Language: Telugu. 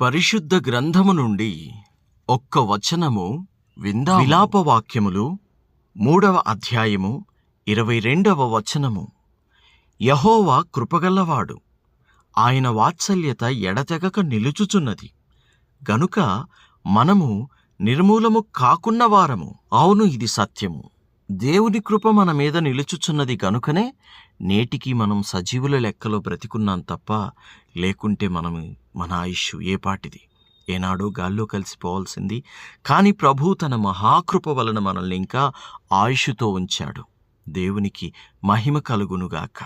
పరిశుద్ధ గ్రంథము నుండి ఒక్క వచనము విందా విలాపవాక్యములు మూడవ అధ్యాయము ఇరవై రెండవ వచనము. యహోవా కృపగల్లవాడు ఆయన వాత్సల్యత ఎడతెగక నిలుచుచున్నది. గనుక మనము నిర్మూలము కాకున్న వారము. అవును ఇది సత్యము. దేవుని కృప మన మీద నిలుచుచున్నది కనుకనే నేటికి మనం సజీవుల లెక్కలో బ్రతికున్నాం తప్ప లేకుంటే మనం మన ఆయుష్ ఏ పాటిది? ఏనాడో గాల్లో కలిసిపోవాల్సింది. కానీ ప్రభు తన మహాకృప వలన మనల్ని ఇంకా ఆయుషుతో ఉంచాడు. దేవునికి మహిమ కలుగునుగాక.